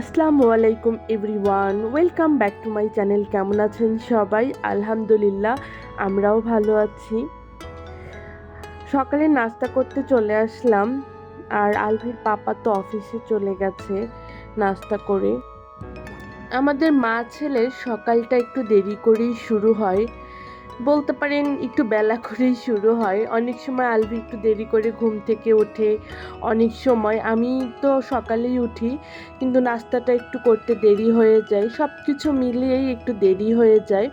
আসসালামু আলাইকুম everyone, welcome back to my channel. কেমন আছেন সবাই? আলহামদুলিল্লাহ, আমরাও ভালো আছি। সকালে নাস্তা করতে চলে আসলাম, আর আলভির পাপা তো অফিসে চলে গেছে নাস্তা করে। আমাদের মা ছেলের সকালটা একটু দেরি করেই শুরু হয়। বলতে পারেন একটু বেলা করেই শুরু হয়। অনেক সময় আলভি একটু দেরি করে ঘুম থেকে ওঠে। অনেক সময় আমি তো সকালেই উঠি, কিন্তু নাস্তাটা একটু করতে দেরি হয়ে যায়। সব কিছু মিলিয়েই একটু দেরি হয়ে যায়।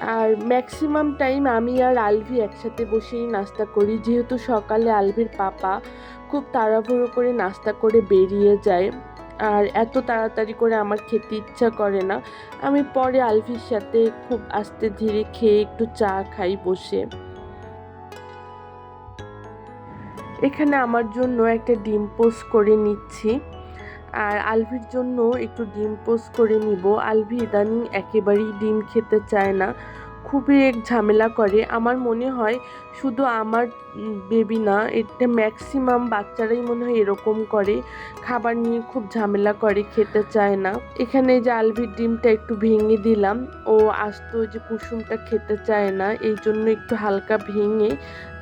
আর ম্যাক্সিমাম টাইম আমি আর আলভি একসাথে বসেই নাস্তা করি। যেহেতু সকালে আলভির পাপা খুব তাড়াহুড়ো করে নাস্তা করে বেরিয়ে যায়। আর এত তাড়াতাড়ি করে আমার খেতে ইচ্ছা করে না। আমি পরে আলভির সাথে খুব আস্তে ধীরে খেয়ে একটু চা খাই বসে। এখানে আমার জন্য একটা ডিম পোস্ট করে নিচ্ছি। আর আলভির জন্য একটু ডিম পোস্ট করে নিব। আলভি ইদানিং একেবারেই ডিম খেতে চায় না। খুবই এক ঝামেলা করে। আমার মনে হয় শুধু আমার বেবি না, এটা ম্যাক্সিমাম বাচ্চারাই মনে হয় এরকম করে। খাবার নিয়ে খুব ঝামেলা করে, খেতে চায় না। এখানে যে আলভির ডিমটা একটু ভেঙে দিলাম, ও আসতো যে কুসুমটা খেতে চায় না, এই জন্য একটু হালকা ভেঙে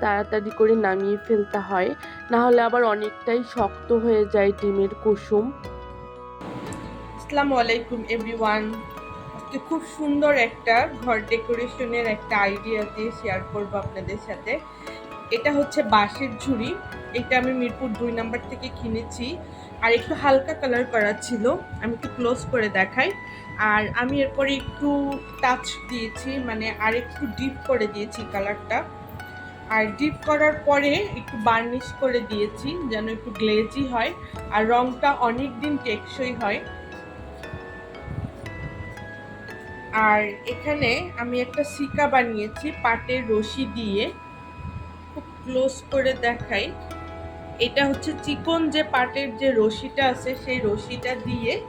তাড়াতাড়ি করে নামিয়ে ফেলতে হয়। না হলে আবার অনেকটাই শক্ত হয়ে যায় ডিমের কুসুম। আসসালামু আলাইকুম এভরিওয়ান খুব সুন্দর একটা ঘর ডেকোরেশনের একটা আইডিয়া দিয়ে শেয়ার করব আপনাদের সাথে। এটা হচ্ছে বাঁশের ঝুড়ি। এটা আমি মিরপুর দুই নাম্বার থেকে কিনেছি। আর একটু হালকা কালার করা ছিল। আমি একটু ক্লোজ করে দেখাই। আর আমি এরপরে একটু টাচ দিয়েছি মানে আর একটু ডিপ করে দিয়েছি কালারটা আর ডিপ করার পরে একটু বার্নিশ করে দিয়েছি, যেন একটু গ্লেজি হয়। আর রংটা অনেক দিন টেকসই হয়। আর এখানে আমি একটা সিকা বানিয়েছি পাটের রশি দিয়ে। খুব ক্লোজ করে দেখাই। এটা হচ্ছে চিকন যে পাটের যে রশিটা আছে, সেই রশিটা দিয়ে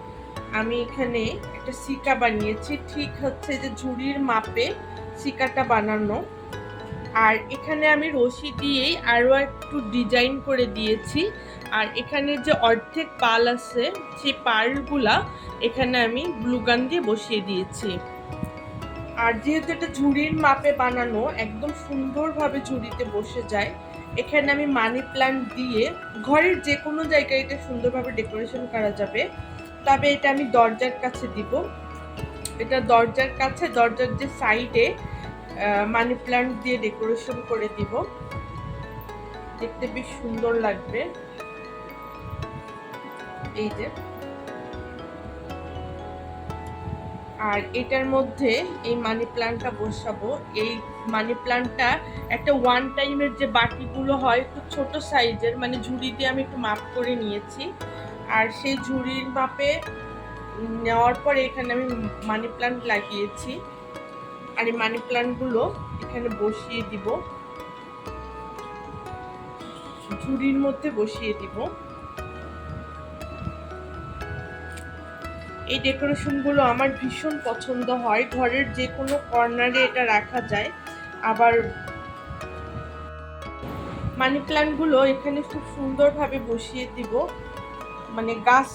আমি এখানে একটা সিকা বানিয়েছি। ঠিক হচ্ছে যে ঝুড়ির মাপে সিকাটা বানানো। আর এখানে আমি রশি দিয়েই আরও একটু ডিজাইন করে দিয়েছি। আর এখানে যে অর্ধেক পাল আছে, সেই পালগুলা এখানে আমি গ্লুগান দিয়ে বসিয়ে দিয়েছি। আর যেহেতু এটা ঝুড়ির মাপে বানানো, একদম সুন্দরভাবে ঝুড়িতে বসে যায়, এখানে আমি মানি প্ল্যান্ট দিয়ে ঘরের যে কোনো জায়গায় এটা সুন্দরভাবে ডেকোরেশন করা যাবে। তবে এটা আমি দরজার কাছে দিব। এটা দরজার কাছে, দরজার যে সাইডে মানি প্ল্যান্ট দিয়ে ডেকোরেশন করে দিব। দেখতে বেশ সুন্দর লাগবে। এই যে। আর এটার মধ্যে এই মানি প্ল্যান্টটা বসাবো। এই মানি প্লান্টটা একটা ওয়ান টাইমের যে বাটিগুলো হয়, একটু ছোট সাইজের মানে ঝুড়ি দিয়ে আমি একটু মাপ করে নিয়েছি। আর সেই ঝুড়ির মাপে নেওয়ার পরে এখানে আমি মানি প্লান্ট লাগিয়েছি। আর এই মানি প্ল্যান্টগুলো এখানে বসিয়ে দিব। ঝুড়ির মধ্যে বসিয়ে দিব। এই ডেকোরেশনগুলো আমার ভীষণ পছন্দ হয়। ঘরের যে কোনো কর্নারে এটা রাখা যায়। আবার মানি প্ল্যান্টগুলো এখানে খুব সুন্দরভাবে বসিয়ে দিব। মানে গাছ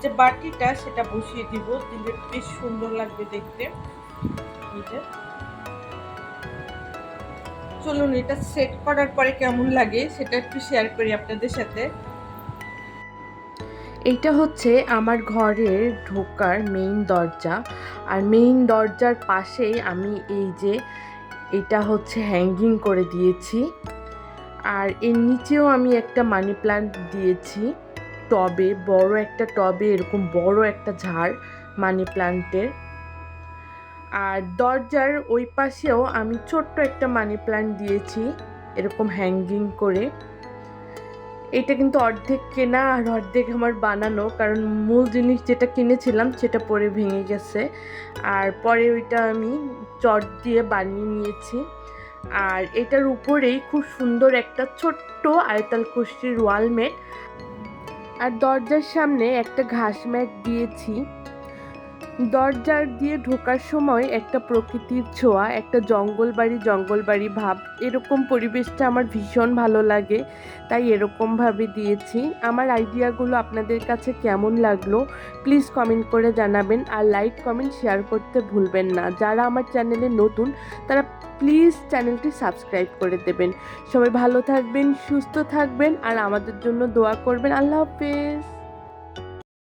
যে বাটিটা সেটা বসিয়ে দিব। দিলে বেশ সুন্দর লাগবে দেখতে। চলুন এটা সেট করার পরে কেমন লাগে সেটা একটু শেয়ার করি আপনাদের সাথে। এইটা হচ্ছে আমার ঘরের ঢোকার মেইন দরজা। আর মেইন দরজার পাশেই আমি এই যে এটা হচ্ছে হ্যাঙ্গিং করে দিয়েছি। আর এর নিচেও আমি একটা মানি প্ল্যান্ট দিয়েছি। টবে, বড় একটা টবে, এরকম বড় একটা ঝাড় মানি প্ল্যান্টের আর দরজার ওই পাশেও আমি ছোট্ট একটা মানি প্ল্যান্ট দিয়েছি, এরকম হ্যাঙ্গিং করে। এটা কিন্তু অর্ধেক কেনা আর অর্ধেক আমার বানানো, কারণ মূল জিনিস যেটা কিনেছিলাম সেটা পরে ভেঙে গেছে। আর পরে ওইটা আমি চট দিয়ে বানিয়ে নিয়েছি। আর এটার উপরেই খুব সুন্দর একটা ছোট্ট আয়তাল কুষ্টির ওয়ালমেট। আর দরজার সামনে একটা ঘাস ম্যাট দিয়েছি। দরজার দিয়ে ঢোকার সময় একটা প্রকৃতির ছোঁয়া, একটা জঙ্গল বাড়ি জঙ্গল বাড়ি ভাব। এরকম পরিবেশটা আমার ভীষণ ভালো লাগে, তাই এরকমভাবে দিয়েছি। আমার আইডিয়াগুলো আপনাদের কাছে কেমন লাগল, প্লিজ কমেন্ট করে জানাবেন আর লাইক, কমেন্ট, শেয়ার করতে ভুলবেন না। যারা আমার চ্যানেলে নতুন, তারা প্লিজ চ্যানেলটি সাবস্ক্রাইব করে দেবেন। সবাই ভালো থাকবেন, সুস্থ থাকবেন আর আমাদের জন্য দোয়া করবেন। আল্লাহ হাফেজ।